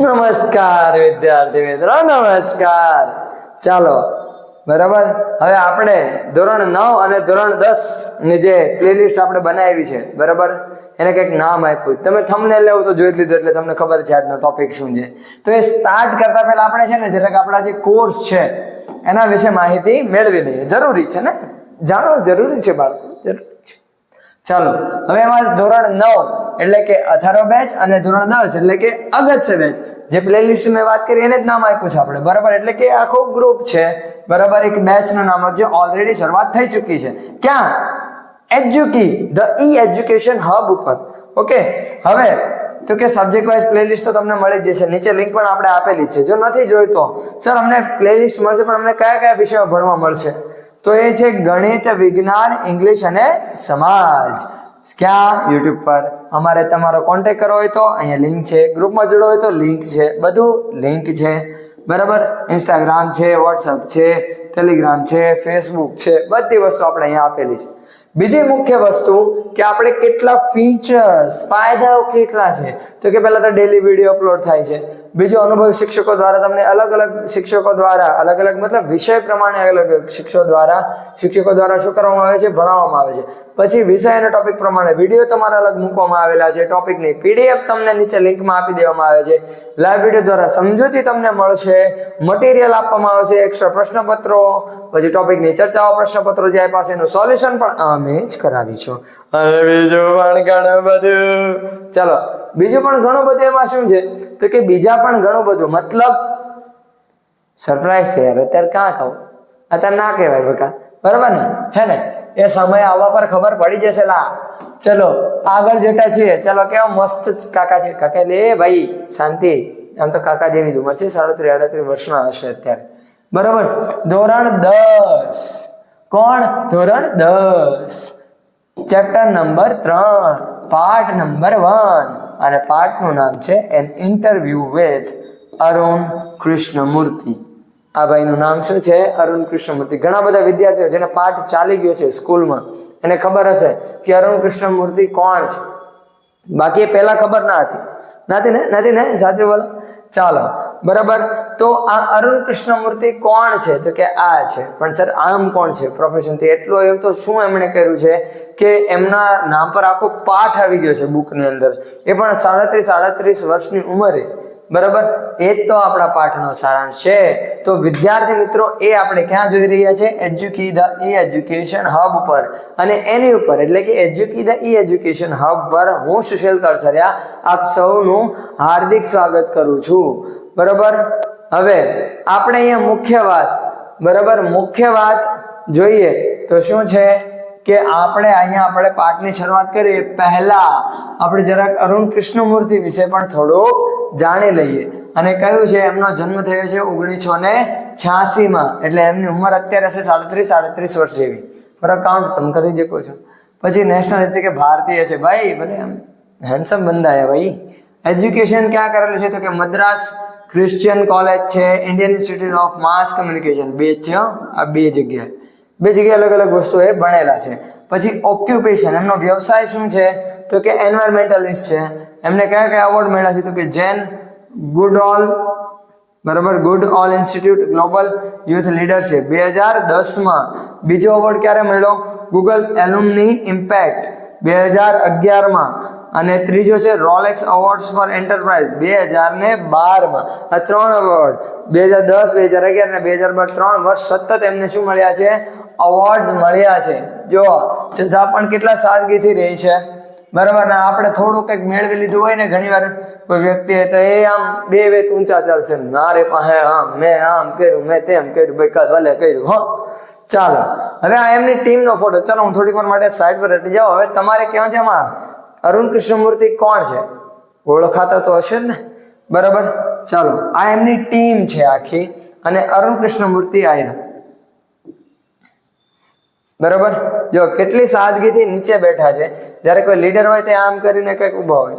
નમસ્કાર, વિદ્યાર્થી મિત્રો, નમસ્કાર. ચાલો, બરાબર? હવે આપણે ધોરણ નવ અને ધોરણ દસની જે પ્લેલિસ્ટ આપણે બનાવી છે, બરાબર? એને કંઈક નામ આપ્યું. તમે થમને લેવું તો જોઈ લીધું, એટલે તમને ખબર છે આજનો ટોપિક શું છે. તો એ સ્ટાર્ટ કરતા પહેલા આપણે છે ને, જરાક આપણા જે કોર્સ છે, એના વિશે માહિતી મેળવી લઈએ. જરૂરી છે ને? જાણો, જરૂરી છે બાળકો, જરૂરી. ચાલો, હવે એમાં ધોરણ નવ એટલે કે અઢારો બેચ અને ધોરણ દસ એટલે કે અગત્ય બેચ જે પ્લેલિસ્ટ મેં વાત કરી એને જ નામ આપ્યું છે આપણે. બરાબર? એટલે કે આખો ગ્રુપ છે. બરાબર? એક બેચનું નામ જે ઓલરેડી શરૂઆત થઈ ચૂકી છે. ક્યાં? Eduki the e education hub ઉપર. ઓકે હવે, તો કે સબ્જેક્ટ વાઇઝ પ્લેલિસ્ટ તો તમને મળી જશે. નીચે લિંક પણ આપણે આપેલી છે. જો નથી જોઈતો સર અમને પ્લેલિસ્ટ મળશે, પણ અમને કયા કયા વિષયો ભણવા મળશે? તો એ છે ગણિત, વિજ્ઞાન, ઇંગ્લિશ અને સમાજ. ક્યાં? યુટ્યુબ પર. અમારે તમારો કોન્ટેક કરવો હોય તો અહીંયા લિંક છે. ગ્રુપમાં જોડો હોય તો લિંક છે. બધું લિંક છે. બરાબર? ઇન્સ્ટાગ્રામ છે વોટ્સઅપ છે ટેલિગ્રામ છે ફેસબુક છે. બધી વસ્તુ આપણે અહીંયા આપેલી છે. બીજી મુખ્ય વસ્તુ કે આપણે કેટલા ફીચર્સ ફાયદાઓ કેટલા છે? તો કે પહેલા તો ડેલી વીડિયો અપલોડ થાય છે. બીજું અનુભવી શિક્ષકો દ્વારા તમને અલગ અલગ શિક્ષકો દ્વારા, અલગ અલગ મતલબ વિષય પ્રમાણે અલગ શિક્ષકો દ્વારા શિક્ષકો દ્વારા શું કરવામાં આવે છે? ભણાવવામાં આવે છે. પછી વિષય અને ટોપિક પ્રમાણે વીડિયો તમારા અલગ મૂકવામાં આવેલા છે. ટોપિકની પીડીએફ તમને નીચે લિંકમાં આપી દેવામાં આવે છે. લાઈવ વીડિયો દ્વારા સમજૂતી તમને મળશે. મટીરિયલ આપવામાં આવશે એક્સ્ટ્રા પ્રશ્નપત્રો, પછી ટોપિકની ચર્ચાઓ પ્રશ્નપત્રો જે આપ્યા છે, એનું સોલ્યુશન પણ અમે જ કરાવીશું. બીજું પણ ઘણું બધું. ચાલો, બીજું પણ ઘણું બધું એમાં શું છે? તો કે બીજા પણ ઘણું બધું. મતલબ સરપ્રાઈઝ છે. યાર અત્યારે કાં કહું અત્યારે ના કહેવાય બકા. બરાબર ને? હે ને? એ સમય આવવા પર ખબર પડી જશે લા. ચલો, આગળ જતા છીએ. ચલો, કેવા મસ્ત કાકા છે. કાકા લે ભાઈ, શાંતિ. આમ તો કાકા જેવી જ ઉંમર છે. સાડત્રીસ, આડત્રીસ વર્ષના હશે અત્યારે. બરોબર? ધોરણ દસ. કોણ? ધોરણ દસ. ચેપ્ટર નંબર ત્રણ. Part number one. અને પાર્ટનું નામ છે an interview with Arun Krishnamurthy આ ભાઈનું નામ શું છે? અરુણ કૃષ્ણમૂર્તિ. ઘણા બધા વિદ્યાર્થીઓ જેને પાઠ ચાલી ગયો છે સ્કૂલમાં, એને ખબર હશે કે અરુણ કૃષ્ણમૂર્તિ કોણ છે. બાકી એ પહેલા ખબર ના હતી. નથી ને? નથી ને? સાચું બોલો? ચાલો. બરાબર? તો આ અરુણ કૃષ્ણમૂર્તિ કોણ છે? તો કે આ છે. પણ સર, આમ કોણ છે? પ્રોફેશનથી એટલું એવું તો શું એમણે કર્યું છે કે એમના નામ પર આખો પાઠ આવી ગયો છે બુકની અંદર. એ પણ સાડત્રીસ સાડત્રીસ વર્ષની ઉંમરે. બરાબર? એ જ તો આપણા પાઠનો સારાંશ છે. તો વિદ્યાર્થી મિત્રો, એ આપણે ક્યાં જોઈ રહ્યા છે? Eduki the e education hub પર. અને એની ઉપર, એટલે કે Eduki the e education hub પર હું સુશીલ કરસરિયા આપ સૌનું હાર્દિક સ્વાગત કરું છું. બરાબર? હવે, આપણે અહીંયા મુખ્ય વાત, બરાબર? મુખ્ય વાત જોઈએ તો શું છે? કે આપણે અહીંયા આપણે પાઠની શરૂઆત કરીએ. પહેલા આપણે જરાક અરુણ કૃષ્ણમૂર્તિ વિશે પણ થોડુંક જાણી લઈએ. અને કયું છે? એમનો જન્મ થયો છે ઓગણીસો ને છ્યાસીમાં. એટલે એમની ઉંમર અત્યારે હશે સાડત્રીસ સાડત્રીસ વર્ષ જેવી. બરાબર કાઉન્ટ તમે કરી શકો છો. પછી નેશનલ એટલે કે ભારતીય છે. ભાઈ, ભલે એમ હેન્ડસમ બંધાયા ભાઈ. એજ્યુકેશન ક્યાં કરેલું છે? તો કે મદ્રાસ ક્રિશ્ચિયન કોલેજ છે Indian institute of mass communication બે છે આ બે જગ્યાએ. બે જગ્યાએ અલગ અલગ વસ્તુ એ ભણેલા છે. પછી ઓક્યુપેશન એમનો વ્યવસાય શું છે? તો કે એન્વાયરમેન્ટલિસ્ટ છે. એમને કયા કયા એવોર્ડ મળ્યા છે? તો કે જેન, ગુડઓલ, બરાબર Goodall institute global youth leadership બે હજાર દસમાં બીજો એવોર્ડ ક્યારે મળ્યો? ગૂગલ એલ્યુમની ઇમ્પેક્ટ બે હજાર અગિયારમાં અને ત્રીજો છે રોલેક્સ અવોર્ડ્સ ફોર એન્ટરપ્રાઇઝ બે હજાર ને બારમાં. આ ત્રણ એવોર્ડ બે હજાર દસ, બે હજાર અગિયાર ને બે હજાર બાર, ત્રણ વર્ષ સતત એમને શું મળ્યા છે? અવોર્ડ્સ મળ્યા છે. જો છતાં પણ કેટલા સાદગીથી રહી છે. બરાબર, ને આપણે થોડું કંઈક મેળવી લીધું હોય ને ઘણી વાર કોઈ વ્યક્તિ હોય તો એ આમ બે વેત ઊંચા ચાલશે. મારે પાસે આમ, મેં આમ કર્યું, મેં તેમ કર્યું, ભાઈ ભલે કર્યું, હો. ચાલો, હવે આ એમની ટીમનો ફોટો ચાલો, હું થોડીક વાર માટે સાઈડ પર હટી જાઉં. હવે તમારે ક્યાં છે એમાં? અરુણ કૃષ્ણમૂર્તિ કોણ છે? ઓળખાતા તો હશે જ ને? બરાબર? ચાલો, આ એમની ટીમ છે આખી અને અરુણ કૃષ્ણમૂર્તિ આયરા. બરાબર? જો, કેટલી સાદગીથી નીચે બેઠા છે. જ્યારે કોઈ લીડર હોય તે આમ કરીને કંઈક ઊભા હોય.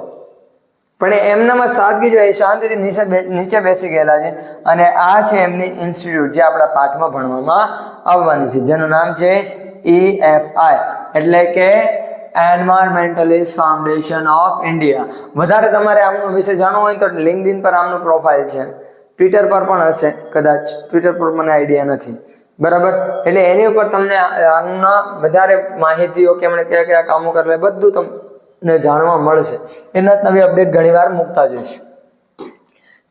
પણ એમનામાં સાદગી જો એ શાંતિથી નીચે નીચે બેસી ગયેલા છે અને આ છે એમની ઇન્સ્ટિટ્યૂટ જે આપણા પાઠમાં ભણવામાં આવવાની છે. જેનું નામ છે ઈએફઆઈ એફ આઈ એટલે કે એન્વાયરમેન્ટલિસ્ટ ફાઉન્ડેશન ઓફ ઇન્ડિયા વધારે તમારે આમનું વિશે જાણવું હોય તો લિંકડિન પર આમનું પ્રોફાઇલ છે. ટ્વિટર પર પણ હશે, કદાચ. ટ્વિટર પર મને આઈડિયા નથી. બરાબર? એટલે એની ઉપર તમને આના વધારે માહિતીઓ કે એમણે કયા કયા કામો કરેલા બધું તમને જાણવા મળશે. એના નવી અપડેટ ઘણીવાર મૂકતા જ હોય છે.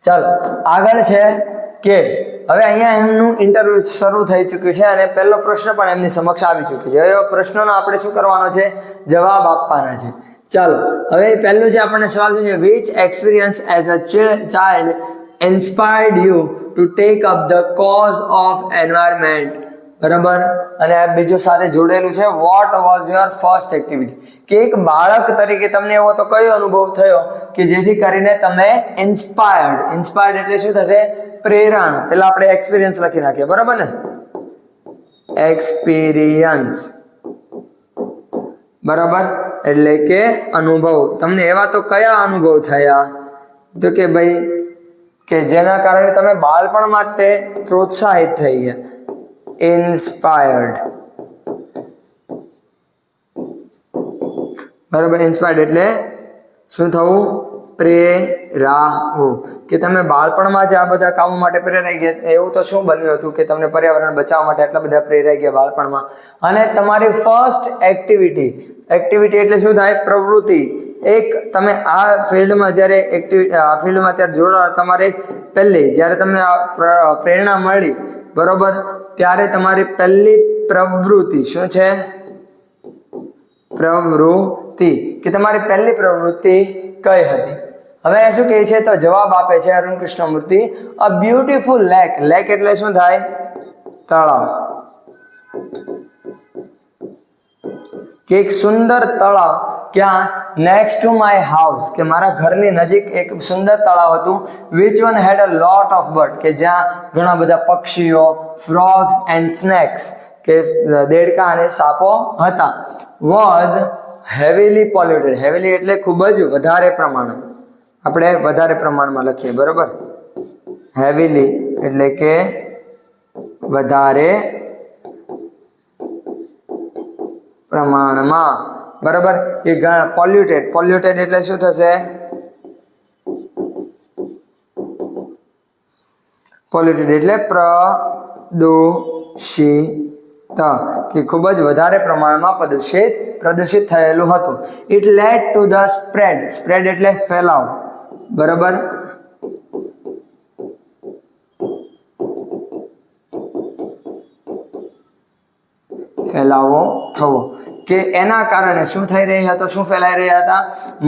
ચાલો, આગળ છે કે હવે અહીંયા એમનું ઇન્ટરવ્યુ શરૂ થઈ ચૂક્યું છે અને પહેલો પ્રશ્ન પણ એમની સમક્ષ આવી ચૂક્યો છે. હવે એવા પ્રશ્નોનો આપણે શું કરવાનો છે? જવાબ આપવાના છે. ચાલો, હવે પહેલું જે આપણને સવાલ છે which experience as a child inspired you to take up the cause of environment બરાબર? અને આ બીજું સાથે જોડેલું છે what was your first activity કે એક બાળક તરીકે તમને એવો તો કયો અનુભવ થયો કે જેથી કરીને તમે ઇન્સ્પાયર્ડ ઇન્સ્પાયર્ડ એટલે શું થશે? પ્રેરણ. પેલા આપણે એક્સપિરિયન્સ લખી નાખીએ, બરાબર ને? એક્સપિરિયન્સ બરાબર? એટલે કે અનુભવ. તમને એવા તો કયા અનુભવ થયા? તો કે ભાઈ, કે જેના કારણે તમે બાળપણમાં જ તે પ્રોત્સાહિત થઈ ગયા. ઇન્સ્પાયર્ડ બરાબર ઇન્સ્પાયર્ડ એટલે શું થવું? પ્રેરાવું કે તમે બાળપણમાં જ આ બધા કામો માટે પ્રેરાઈ ગયા, એવું તો શું બન્યું હતું કે તમને પર્યાવરણ બચાવવા માટે આટલા બધા પ્રેરાઈ ગયા બાળપણમાં? અને તમારી ફર્સ્ટ એક્ટિવિટી એક્ટિવિટી એટલે શું થાય? પ્રવૃત્તિ. એક, તમે આ ફિલ્ડમાં જ્યારે એક્ટિવિટી આ ફિલ્ડમાં ત્યારે જોડાવા તમારે પહેલી, જ્યારે તમને પ્રેરણા મળી બરોબર? ત્યારે તમારી પહેલી પ્રવૃત્તિ શું છે? પ્રવૃત્તિ. કે તમારી પહેલી પ્રવૃત્તિ કઈ હતી? હવે શું કહે છે? તો જવાબ આપે છે Arun Krishnamurthy a beautiful lake lake એટલે શું થાય? તળાવ. કે એક સુંદર તળાવ. ક્યાં? નેક્સ્ટ ટુ માય હાઉસ કે મારા ઘરની નજીક એક સુંદર તળાવ હતું which one had a lot of bird કે જ્યાં ઘણા બધા પક્ષીઓ ફ્રોગ્સ એન્ડ સ્નેક્સ કે દેડકા અને સાપો હતા. વોઝ હેવીલી પોલ્યુટેડ હેવીલી એટલે ખૂબ જ વધારે પ્રમાણમાં. આપણે વધારે પ્રમાણમાં લખીએ, બરોબર? હેવીલી એટલે કે વધારે પ્રમાણમાં. બરાબર? એ પોલ્યુટેડ પોલ્યુટેડ એટલે શું થશે? પોલ્યુટેડ એટલે પ્રદૂષિત. કે ખૂબ જ વધારે પ્રમાણમાં પ્રદૂષિત પ્રદૂષિત થયેલું હતું. It led to the spread spread એટલે ફેલાવ. બરાબર? ફેલાવો થવો. કે એના કારણે શું થઈ રહ્યા હતા, શું ફેલાઈ રહ્યા હતા?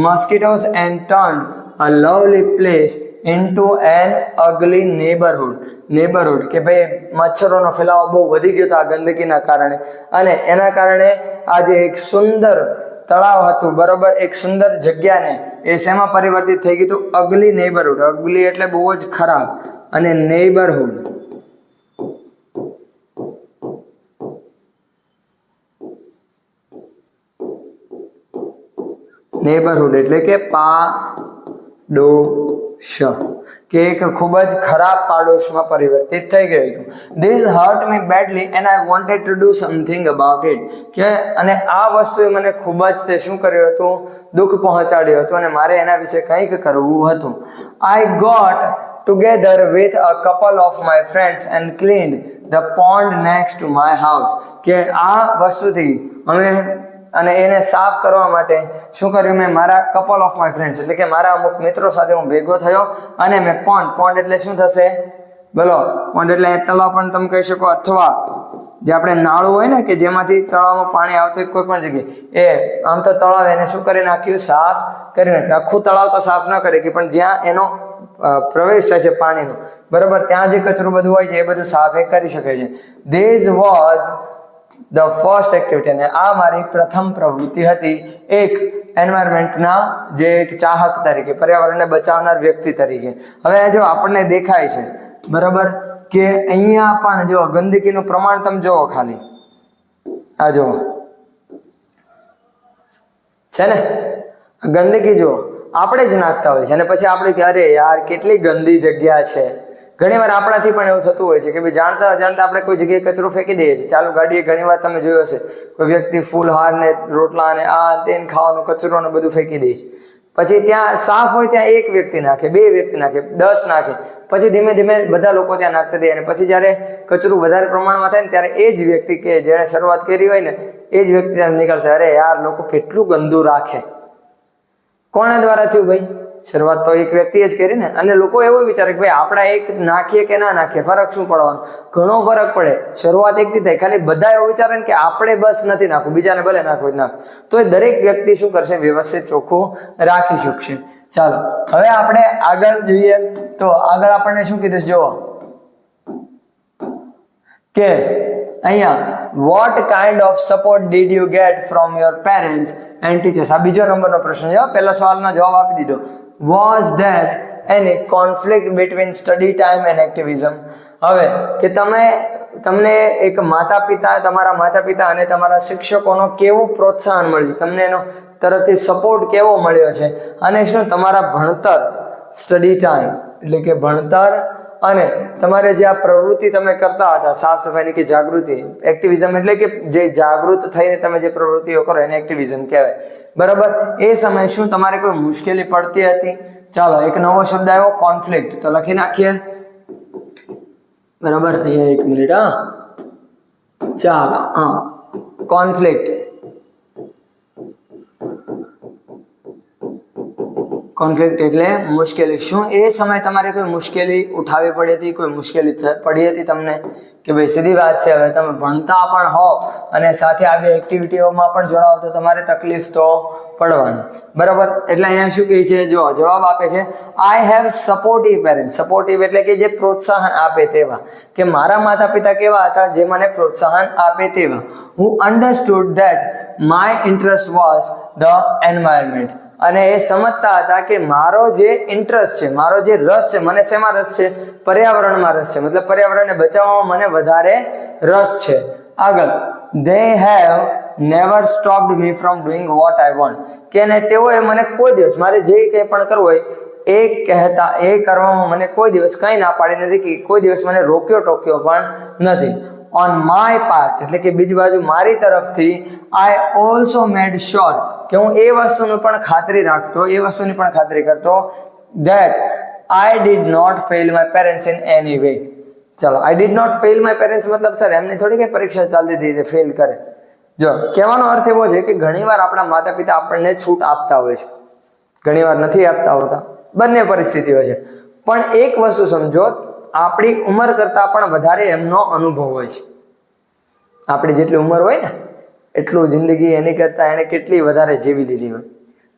Mosquitoes and turn a lovely place into an ugly neighbourhood neighbourhood કે ભાઈ, મચ્છરોનો ફેલાવો બહુ વધી ગયો હતો આ ગંદકીના કારણે. અને એના કારણે આજે એક સુંદર તળાવ હતું, બરોબર? એક સુંદર જગ્યાને એ શેમાં પરિવર્તિત થઈ ગયું હતું? અગલી નેબરહુડ અગલી એટલે બહુ જ ખરાબ. અને નેબરહુડ નેબરહુડ એટલે કે પાડોશ, કે એક ખૂબ જ ખરાબ પાડોશમાં પરિવર્તિત થઈ ગયું હતું. This hurt me badly and I wanted to do something about it કે અને આ વસ્તુએ મને ખૂબ જ તે શું કર્યું હતું? દુઃખ પહોંચાડ્યું હતું અને મારે એના વિશે કંઈક કરવું હતું. I got together with a couple of my friends and cleaned the pond next to my house કે આ વસ્તુથી અમે અને એને સાફ કરવા માટે શું કર્યું, મેં મારા કપલ ઓફ માય ફ્રેન્ડ્સ એટલે કે મારા અમુક મિત્રો સાથે હું ભેગો થયો અને મેં પોન્ડ પોન્ડ એટલે શું થશે? બોલો પોન્ડ એટલે તળાવ પણ તમે કહી શકો, અથવા જે આપણે નાળું હોય ને કે જેમાંથી તળાવમાં પાણી આવતું હોય કોઈ પણ જગ્યાએ, એ આમ તો તળાવ એને શું કરી નાખ્યું? સાફ કરી નાખ્યું. આખું તળાવ તો સાફ ન કરે કે, પણ જ્યાં એનો પ્રવેશ થાય છે પાણીનો, બરાબર, ત્યાં જે કચરું બધું હોય છે, એ બધું સાફ એ કરી શકે છે. These was the first activity અને આ મારી પ્રથમ પ્રવૃત્તિ હતી એક એન્વાયરમેન્ટના જે એક ચાહક તરીકે, પર્યાવરણને બચાવનાર વ્યક્તિ તરીકે. હવે જો આપણને દેખાય છે, બરાબર, કે અહીંયા પણ જો ગંદકીનું પ્રમાણ તમે જુઓ ખાલી. આ જુઓ. છે ને? ગંદકી જુઓ. આપણે જ નાખતા હોય છે. અને પછી આપણે કે અરે યાર, કેટલી ગંદી જગ્યા છે. ઘણી વાર આપણાથી પણ એવું થતું હોય છે કે ભાઈ જાણતા જાણતા આપણે કોઈ જગ્યાએ કચરો ફેંકી દઈએ છીએ. ચાલુ ગાડીએ ઘણી વાર તમે જોયો હશે, કોઈ વ્યક્તિ ફૂલ હાર ને રોટલા ને આ તેને ખાવાનું, કચરો ને બધું ફેંકી દે છે. પછી ત્યાં સાફ હોય ત્યાં એક વ્યક્તિ નાખે, બે વ્યક્તિ નાખે, દસ નાખે. પછી ધીમે ધીમે બધા લોકો ત્યાં નાખતા જાય અને પછી જ્યારે કચરું વધારે પ્રમાણમાં થાય ને ત્યારે એ જ વ્યક્તિ કે જેણે શરૂઆત કરી હોય ને, એ જ વ્યક્તિ ત્યાં નીકળશે. અરે યાર, લોકો કેટલું ગંદુ રાખે. કોના દ્વારા થયું ભાઈ? શરૂઆત તો એક વ્યક્તિએ જ કરી ને. અને લોકો એવું વિચારે કે ભાઈ, આપણા એક નાખીએ કે ના નાખીએ, ફરક શું પડવાનો? ઘણો ફરક પડે. શરૂઆત એકથી થાય. ખાલી બધા એવું વિચારે કે આપણે બસ નથી નાખવું, બીજાને ભલે નાખવું જ નાખ તો એ દરેક વ્યક્તિ શું કરશે? વ્યવસ્થિત ચોખ્ખું રાખી શકશે. ચાલો, હવે આપણે આગળ જોઈએ તો આગળ આપણને શું કીધું જુઓ. કે અહીંયા what kind of support did you get from your parents and teachers, આ બીજો નંબરનો પ્રશ્ન છે. પહેલા સવાલનો જવાબ આપી દીધો. Was there any conflict between study time and activism હવે, કે તમે, તમને એક માતા પિતા તમારા માતા પિતા અને તમારા શિક્ષકોનો કેવું પ્રોત્સાહન મળ્યું છે? તમને એનો તરફથી સપોર્ટ કેવો મળ્યો છે? અને શું તમારા ભણતર સ્ટડી ટાઈમ એટલે કે ભણતર અને તમારે જે આ પ્રવૃત્તિ તમે કરતા હતા, સાફ સફાઈની કે જાગૃતિ એક્ટિવિઝમ એટલે કે જે જાગૃત થઈને તમે જે પ્રવૃત્તિઓ કરો, એને એક્ટિવિઝમ કહેવાય. બરાબર? એ સમયે શું તમારે કોઈ મુશ્કેલી પડતી હતી? ચાલો, એક નવો શબ્દ આવ્યો કોન્ફ્લિક્ટ તો લખી નાખીએ. બરાબર? અહીંયા એક મિનિટ, હા. ચાલો, હા. કોન્ફ્લિક્ટ કોન્ફ્લિક્ટ એટલે મુશ્કેલી. શું એ સમયે તમારે કોઈ મુશ્કેલી ઉઠાવવી પડી હતી? કોઈ મુશ્કેલી પડી હતી તમને? કે ભાઈ, સીધી વાત છે, હવે તમે ભણતા પણ હો અને સાથે આવી એક્ટિવિટીઓમાં પણ જોડાઓ તો તમારે તકલીફ તો પડવાની. બરાબર? એટલે અહીંયા શું કહે છે? જો, જવાબ આપે છે I have supportive parent supportive એટલે કે જે પ્રોત્સાહન આપે તેવા. કે મારા માતા પિતા કેવા હતા? જે મને પ્રોત્સાહન આપે તેવા. હું understood that my interest was the environment અને એ સમજતા હતા કે મારો જે ઇન્ટરેસ્ટ છે, મારો જે રસ છે, મને શેમાં રસ છે? પર્યાવરણમાં રસ છે. મતલબ પર્યાવરણને બચાવવામાં મને વધારે રસ છે. આગળ they have never stopped me from doing what I want કે ને તેઓએ મને કોઈ દિવસ, મારે જે કંઈ પણ કરવું હોય, એ કહેતા, એ કરવામાં મને કોઈ દિવસ કંઈ ના પાડી નથી કે કોઈ દિવસ મને રોક્યો ટોક્યો પણ નથી. ઓન માય પાર્ટ એટલે કે બીજી બાજુ મારી તરફથી આઈ ઓલ્સો મેડ શ્યોર કે હું એ વસ્તુનું પણ ખાતરી રાખતો, એ વસ્તુની પણ ખાતરી કરતો that I did not fail my parents in any way ચલો I did not fail my parents મતલબ સર એમની થોડી કઈ પરીક્ષા ચાલતી હતી ફેલ કરે. જો, કહેવાનો અર્થ એવો છે કે ઘણીવાર આપણા માતા પિતા આપણને છૂટ આપતા હોય છે. ઘણીવાર નથી આપતા હોતા. બંને પરિસ્થિતિઓ છે. પણ એક વસ્તુ સમજો આપણી ઉંમર કરતાં પણ વધારે એમનો અનુભવ હોય છે. આપણી જેટલી ઉંમર હોય ને, એટલું જિંદગી એની કરતાં એણે કેટલી વધારે જીવી દીધી હોય.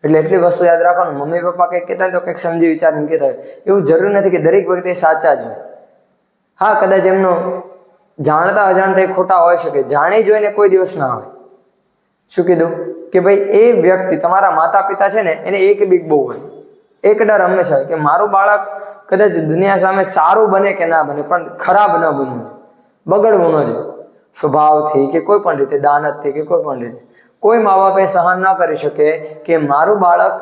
એટલે એટલી વસ્તુ યાદ રાખવાનું. મમ્મી પપ્પા કંઈક કહેતા હોય તો કંઈક સમજી વિચારીને કહેતા હોય. એવું જરૂર નથી કે દરેક વ્યક્તિ સાચા જ હોય. હા, કદાચ એમનો જાણતા અજાણતા એ ખોટા હોઈ શકે. જાણી જોઈને કોઈ દિવસ ના હોય. શું કીધું? કે ભાઈ, એ વ્યક્તિ તમારા માતા પિતા છે ને, એને એક બીક બહુ હોય. એક ડર હંમેશા હોય કે મારું બાળક કદાચ દુનિયા સામે સારું બને કે ના બને, પણ ખરાબ ન બનવું બગડવું ન જોઈએ. સ્વભાવથી કે કોઈ પણ રીતે દાનતથી કે કોઈ પણ રીતે. કોઈ મા બાપ સહન ન કરી શકે કે મારું બાળક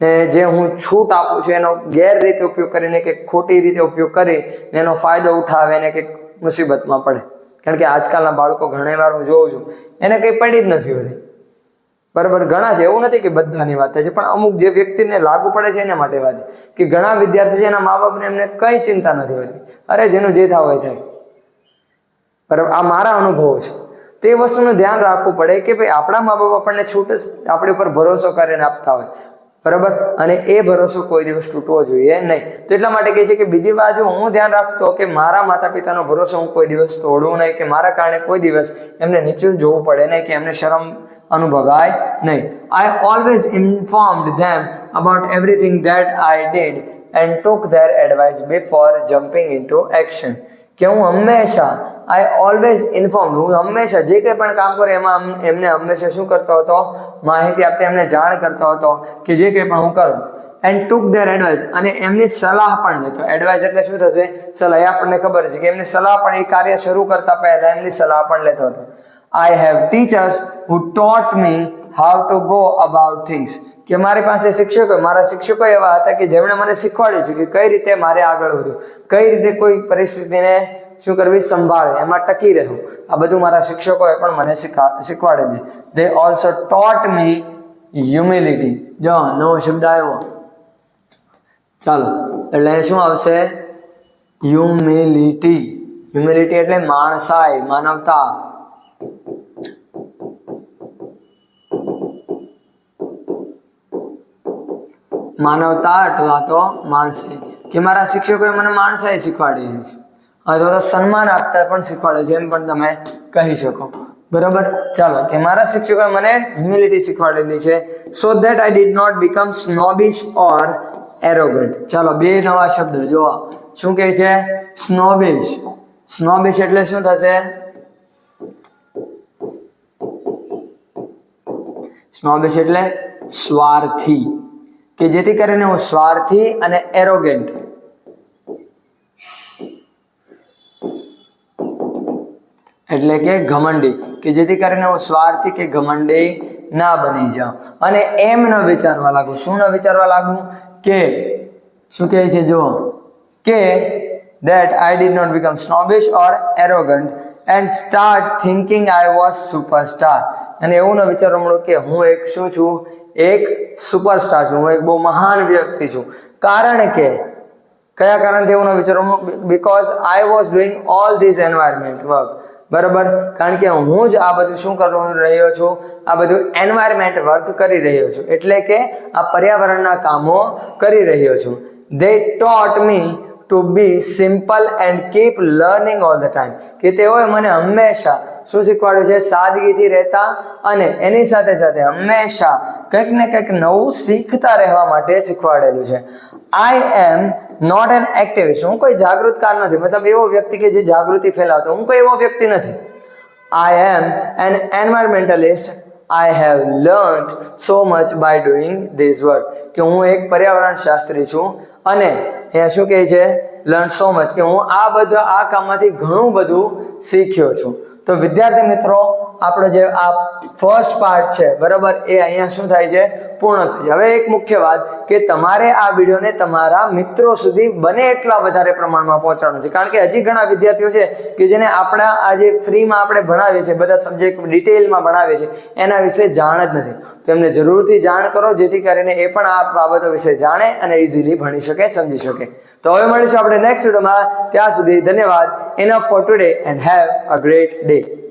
ને જે હું છૂટ આપું છું, એનો ગેરરીતે ઉપયોગ કરીને કે ખોટી રીતે ઉપયોગ કરી ને એનો ફાયદો ઉઠાવે ને કે મુસીબતમાં પડે. કારણ કે આજકાલના બાળકો ઘણી વાર હું જોઉં છું, એને કંઈ પડી જ નથી હોતી. બરાબર, ઘણા છે. એવું નથી કે બધાની વાત છે, પણ અમુક જે વ્યક્તિને લાગુ પડે છે એના માટે વાત કે ઘણા વિદ્યાર્થી છે એના મા બાપને એમને કઈ ચિંતા નથી હોતી. અરે, જેનું જે થાવ હોય થાય. બરાબર, આ મારા અનુભવો છે. તો વસ્તુનું ધ્યાન રાખવું પડે કે ભાઈ આપણા મા બાપ આપણને છૂટ આપણી ઉપર ભરોસો કરીને આપતા હોય. બરાબર? અને એ ભરોસો કોઈ દિવસ તૂટવો જોઈએ નહીં. તો એટલા માટે કહે છે કે બીજી બાજુ હું ધ્યાન રાખતો કે મારા માતા પિતાનો ભરોસો હું કોઈ દિવસ તોડું નહીં, કે મારા કારણે કોઈ દિવસ એમને નીચું જોવું પડે નહીં, કે એમને શરમ અનુભવાય નહીં. I always informed them about everything that I did and took their advice before jumping into action કે હું હંમેશા આઈ ઓલવેઝ ઇન્ફોર્મ હું હંમેશા જે કંઈ પણ કામ કરું એમાં એમને હંમેશા શું કરતો હતો? માહિતી આપતી, એમને જાણ કરતો હતો કે જે કંઈ પણ હું કરું. એન્ડ ટુક ધેર એડવાઇસ અને એમની સલાહ પણ લેતો. એડવાઇસ એટલે શું થશે? સલાહ. એ આપણને ખબર છે કે એમની સલાહ પણ એ કાર્ય શરૂ કરતા પહેલા એમની સલાહ પણ લેતો હતો. I have teachers who taught me how to go about things કે મારી પાસે શિક્ષકો, મારા શિક્ષકો એવા હતા કે જેમણે મને શીખવાડ્યું છે કે કઈ રીતે મારે આગળ વધવું. કઈ રીતે કોઈ પરિસ્થિતિને શું કરવી? સંભાળે. એમાં ટકી રહેવું આ બધું મારા શિક્ષકોએ પણ મને શીખવાડી દે ઓલ્સો ટોટ મી હ્યુમિલિટી જો, નવો શબ્દ આવ્યો. ચાલો, એટલે શું આવશે? હ્યુમિલિટી હ્યુમિલિટી એટલે માણસાઈ, માનવતા. માનવતા અથવા તો માણસાઈ. કે મારા શિક્ષકોએ મને માણસાઈ શીખવાડી છે. અથવા તો સન્માન આપતા પણ શીખવાડે છે એમ પણ તમે કહી શકો. બરોબર? ચાલો, કે મારા શિક્ષકોએ મને હ્યુમિલિટી શીખવાડેલી છે. So that I did not become snobbish or arrogant ચાલો, બે નવા શબ્દ જોવા શું કહે છે? સ્નોબિશ સ્નોબિશ એટલે શું થશે? સ્નોબિશ એટલે સ્વાર્થી. કે જેથી કરીને હું સ્વાર્થી અને એરોગેન્ટ એટલે કે ઘમંડી, કે જેથી કરીને હું સ્વાર્થી કે ઘમંડી ના બની જાઉં. અને એમ ન વિચારવા લાગુ. શું ન વિચારવા લાગુ? કે, શું કહે છે જો કે that I did not become snobbish or arrogant and start thinking I was superstar. અને એવું ન વિચારવા મળ્યું કે હું એક શું છું? એક સુપરસ્ટાર છું. હું એક બહુ મહાન વ્યક્તિ છું. કારણ કે, કયા કારણથી એવું ન વિચારવા because I was doing all this environment work બરાબર? કારણ કે હું જ આ બધું શું કરી રહ્યો છું? આ બધું એન્વાયરમેન્ટ વર્ક કરી રહ્યો છું. એટલે કે આ પર્યાવરણના કામો કરી રહ્યો છું. They taught me to be simple and keep learning all the time કે તેઓએ મને હંમેશા શું શીખવાડ્યું છે? સાદગીથી રહેતા અને એની સાથે સાથે હંમેશા કંઈક ને કંઈક નવું શીખતા રહેવા માટે શીખવાડેલું છે. I am not an activist હું કોઈ જાગૃતકાર નથી. મતલબ એવો વ્યક્તિ કે જે જાગૃતિ ફેલાવતો. હું કોઈ એવો વ્યક્તિ નથી. I am an environmentalist I have learn so much by doing this work કે હું એક પર્યાવરણ શાસ્ત્રી છું અને એ શું કહે છે? લર્ન સો મચ કે હું આ બધા, આ કામમાંથી ઘણું બધું શીખ્યો છું. તો વિદ્યાર્થી મિત્રો, આપણો જે આ ફર્સ્ટ પાર્ટ છે, બરાબર, એ અહીંયા શું થાય છે? પૂર્ણ થાય છે. હવે એક મુખ્ય વાત કે તમારે આ વિડીયોને તમારા મિત્રો સુધી બને એટલા વધારે પ્રમાણમાં પહોંચાડવાનું છે. કારણ કે હજી ઘણા વિદ્યાર્થીઓ છે કે જેને આપણા આ જે ફ્રીમાં આપણે ભણાવીએ છીએ, બધા સબ્જેક્ટ ડિટેલમાં ભણાવીએ છીએ, એના વિશે જાણ જ નથી. તો એમને જરૂરથી જાણ કરો, જેથી કરીને એ પણ આ બાબતો વિશે જાણે અને ઇઝીલી ભણી શકે, સમજી શકે. તો હવે મળીશું આપણે નેક્સ્ટ વિડીયોમાં. ત્યાં સુધી ધન્યવાદ. Enough for today and have a great day de